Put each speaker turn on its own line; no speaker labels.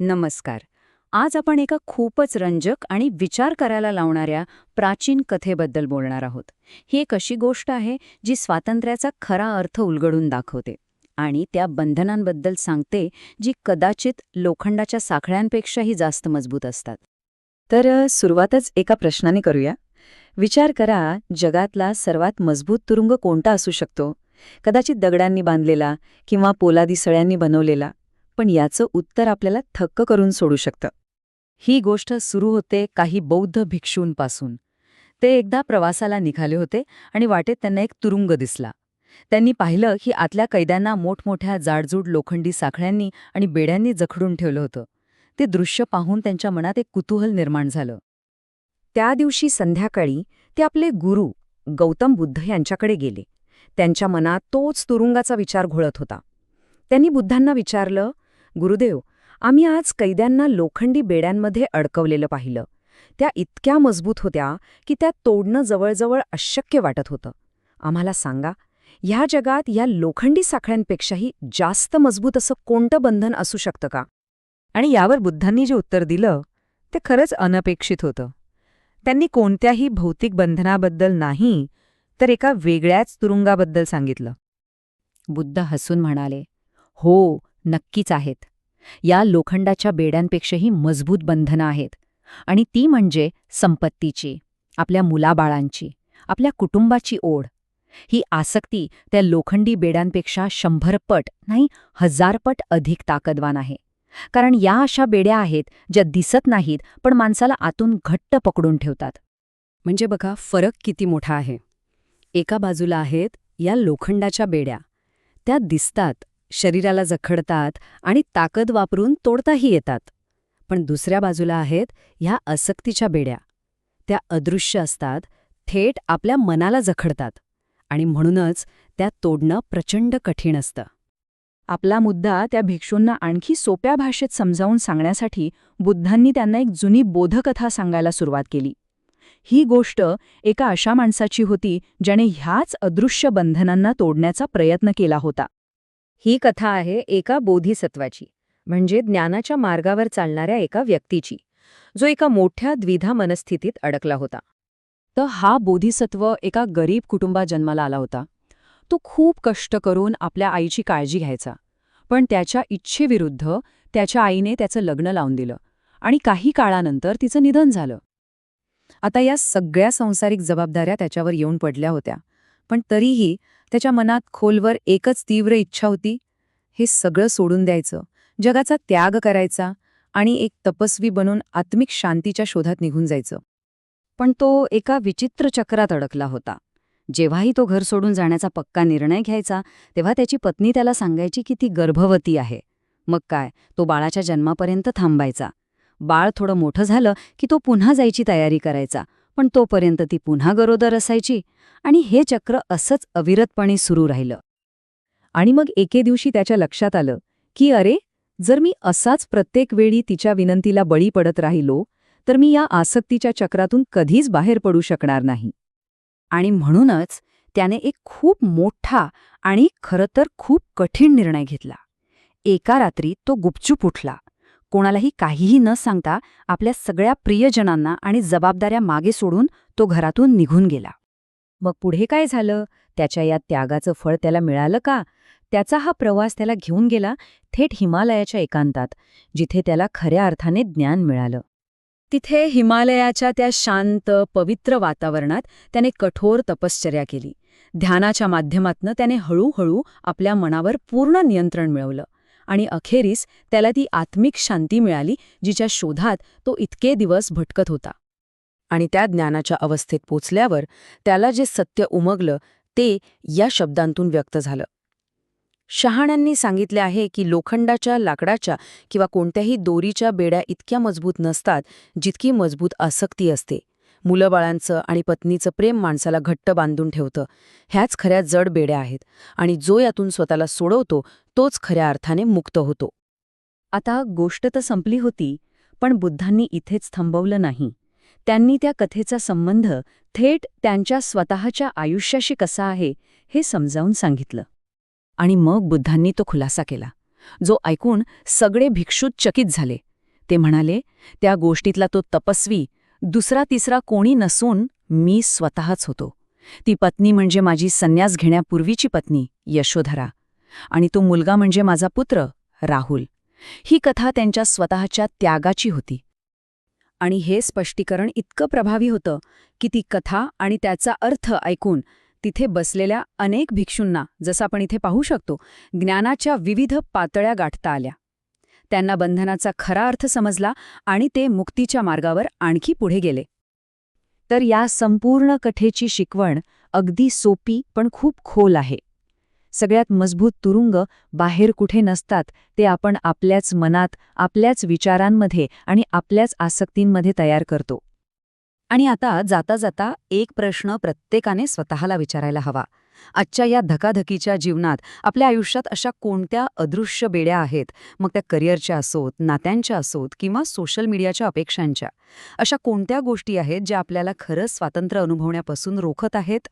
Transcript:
नमस्कार. आज आपण एका खूपच रंजक आणि विचार करायला लावणाऱ्या प्राचीन कथेबद्दल बोलणार आहोत. ही एक अशी गोष्ट आहे जी स्वातंत्र्याचा खरा अर्थ उलगडून दाखवते आणि त्या बंधनांबद्दल सांगते जी कदाचित लोखंडाच्या साखळ्यांपेक्षाही जास्त मजबूत असतात.
तर सुरुवातच एका प्रश्नाने करूया. विचार करा जगातला सर्वात मजबूत तुरुंग कोणता असू शकतो? कदाचित दगडांनी बांधलेला किंवा पोलादी सळ्यांनी बनवलेला. पण याचं उत्तर आपल्याला थक्क करून सोडू शकतं.
ही गोष्ट सुरू होते काही बौद्ध भिक्षूंपासून. ते एकदा प्रवासाला निघाले होते आणि वाटेत त्यांना एक तुरुंग दिसला. त्यांनी पाहिलं की आतल्या कैद्यांना मोठमोठ्या जाडजूड लोखंडी साखळ्यांनी आणि बेड्यांनी जखडून ठेवलं होतं. ते दृश्य पाहून त्यांच्या मनात एक कुतूहल निर्माण झालं.
त्या दिवशी संध्याकाळी ते आपले गुरु गौतम बुद्ध यांच्याकडे गेले. त्यांच्या मनात तोच तुरुंगाचा विचार घोळत होता. त्यांनी बुद्धांना विचारलं गुरुदेव आम्ही आज कैद्यांना लोखंडी बेड्यांमध्ये अडकवलेलं पाहिलं. त्या इतक्या मजबूत होत्या की त्या तोडणं जवळजवळ अशक्य वाटत होतं. आम्हाला सांगा ह्या जगात या लोखंडी साखळ्यांपेक्षाही जास्त मजबूत असं कोणतं बंधन असू शकतं का?
आणि यावर बुद्धांनी जे उत्तर दिलं ते खरंच अनपेक्षित होतं. त्यांनी कोणत्याही भौतिक बंधनाबद्दल नाही तर एका वेगळ्याच तुरुंगाबद्दल सांगितलं.
बुद्ध हसून म्हणाले हो नक्कीच आहेत. या लोखंडाच्या बेड्यांपेक्षाही मजबूत बंधनं आहेत. आणि ती म्हणजे संपत्तीची आपल्या मुलाबाळांची आपल्या कुटुंबाची ओढ. ही आसक्ती त्या लोखंडी बेड्यांपेक्षा शंभर पट नाही हजार पट अधिक ताकदवान आहे. कारण या अशा बेड्या आहेत ज्या दिसत नाहीत पण माणसाला आतून घट्ट पकडून ठेवतात. म्हणजे बघा फरक किती मोठा आहे. एका बाजूला आहेत या लोखंडाच्या बेड्या. त्या दिसतात शरीराला जखडतात आणि ताकद वापरून तोडताही येतात. पण दुसऱ्या बाजूला आहेत ह्या आसक्तीच्या बेड्या. त्या अदृश्य असतात थेट आपल्या मनाला जखडतात आणि म्हणूनच त्या तोडणं प्रचंड कठीण असतं.
आपला मुद्दा त्या भिक्षूंना आणखी सोप्या भाषेत समजावून सांगण्यासाठी बुद्धांनी त्यांना एक जुनी बोधकथा सांगायला सुरुवात केली. ही गोष्ट एका अशा माणसाची होती ज्याने ह्याच अदृश्य बंधनांना तोडण्याचा प्रयत्न केला होता.
ही कथा आहे एका बोधिसत्वाची म्हणजे ज्ञानाच्या मार्गावर चालणाऱ्या एका व्यक्तीची जो एका मोठ्या द्विधा मनस्थितीत अडकला होता.
तर हा बोधिसत्व एका गरीब कुटुंबात जन्माला आला होता. तो खूप कष्ट करून आपल्या आईची काळजी घ्यायचा पण त्याच्या इच्छेविरुद्ध त्याच्या आईने त्याचं लग्न लावून दिलं आणि काही काळानंतर तिचं निधन झालं. आता या सगळ्या संसारिक जबाबदाऱ्या त्याच्यावर येऊन पडल्या होत्या. पण तरीही त्याच्या मनात खोलवर एकच तीव्र इच्छा होती हे सगळं सोडून द्यायचं. जगाचा त्याग करायचा आणि एक तपस्वी बनून आत्मिक शांतीच्या शोधात निघून जायचं.
पण तो एका विचित्र चक्रात अडकला होता. जेव्हाही तो घर सोडून जाण्याचा पक्का निर्णय घ्यायचा तेव्हा त्याची पत्नी त्याला सांगायची की ती गर्भवती आहे. मग काय तो बाळाच्या जन्मापर्यंत थांबायचा. बाळ थोडं मोठं झालं की तो पुन्हा जायची तयारी करायचा. पण तोपर्यंत ती पुन्हा गरोदर असायची आणि हे चक्र असंच अविरतपणे सुरू राहिलं.
आणि मग एके दिवशी त्याच्या लक्षात आलं की अरे जर मी असाच प्रत्येक वेळी तिच्या विनंतीला बळी पडत राहिलो तर मी या आसक्तीच्या चक्रातून कधीच बाहेर पडू शकणार नाही.
आणि म्हणूनच त्याने एक खूप मोठा आणि खरं तर खूप कठीण निर्णय घेतला. एका रात्री तो गुपचूप उठला. कोणालाही काहीही न सांगता आपल्या सगळ्या प्रियजनांना आणि जबाबदाऱ्या मागे सोडून तो घरातून निघून गेला.
मग पुढे काय झालं? त्याच्या या त्यागाचं फळ त्याला मिळालं का? त्याचा हा प्रवास त्याला घेऊन गेला थेट हिमालयाच्या एकांतात जिथे त्याला खऱ्या अर्थाने ज्ञान मिळालं. तिथे हिमालयाच्या त्या शांत पवित्र वातावरणात त्याने कठोर तपश्चर्या केली. ध्यानाच्या माध्यमातनं त्याने हळूहळू आपल्या मनावर पूर्ण नियंत्रण मिळवलं. आणि अखेरीस त्याला ती आत्मिक शांती मिळाली जिच्या शोधात तो इतके दिवस भटकत होता. आणि त्या ज्ञानाच्या अवस्थेत पोचल्यावर त्याला जे सत्य उमगलं ते या शब्दांतून व्यक्त झालं. शहाण्यांनी सांगितले आहे की लोखंडाच्या लाकडाच्या किंवा कोणत्याही दोरीच्या बेड्या इतक्या मजबूत नसतात जितकी मजबूत आसक्ती असते. मुलंबाळांचं आणि पत्नीचं प्रेम माणसाला घट्ट बांधून ठेवतं. ह्याच खऱ्या जड बेड्या आहेत आणि जो यातून स्वतःला सोडवतो तोच खऱ्या अर्थाने मुक्त होतो. आता गोष्ट तर संपली होती पण बुद्धांनी इथेच थांबवलं नाही. त्यांनी त्या कथेचा संबंध थेट त्यांच्या स्वतःच्या आयुष्याशी कसा आहे हे समजावून सांगितलं. आणि मग बुद्धांनी तो खुलासा केला. जो ऐकून सगळे भिक्षुत चकित झाले. ते म्हणाले त्या गोष्टीतला तो तपस्वी दुसरा तिसरा कोणी नसून मी स्वतःच होतो. ती पत्नी म्हणजे माझी संन्यास घेण्यापूर्वीची पत्नी यशोधरा. आणि तो मुलगा म्हणजे माझा पुत्र राहुल. ही कथा त्यांच्या स्वतःच्या त्यागाची होती. आणि हे स्पष्टीकरण इतकं प्रभावी होतं की ती कथा आणि त्याचा अर्थ ऐकून तिथे बसलेल्या अनेक भिक्षूंना जसं आपण इथे पाहू शकतो ज्ञानाच्या विविध पातळ्या गाठता आल्या. त्यांना बंधनाचा खरा अर्थ समजला आणि ते मुक्तीच्या मार्गावर आणखी पुढे गेले. तर या संपूर्ण कथेची शिकवण अगदी सोपी पण खूप खोल आहे. सगळ्यात मजबूत तुरुंग बाहेर कुठे नसतात ते आपण आपल्याच मनात आपल्याच विचारांमध्ये आणि आपल्याच आसक्तींमध्ये तयार करतो. आणि आता जाता जाता एक प्रश्न प्रत्येकाने स्वतःला विचारायला हवा. आजच्या या धकाधकीच्या जीवनात आपल्या आयुष्यात अशा कोणत्या अदृश्य बेड्या आहेत? मग त्या करिअरच्या असोत नात्यांच्या असोत किंवा सोशल मीडियाच्या अपेक्षांच्या? अशा कोणत्या गोष्टी आहेत ज्या आपल्याला खरंच स्वातंत्र्य अनुभवण्यापासून रोखत आहेत?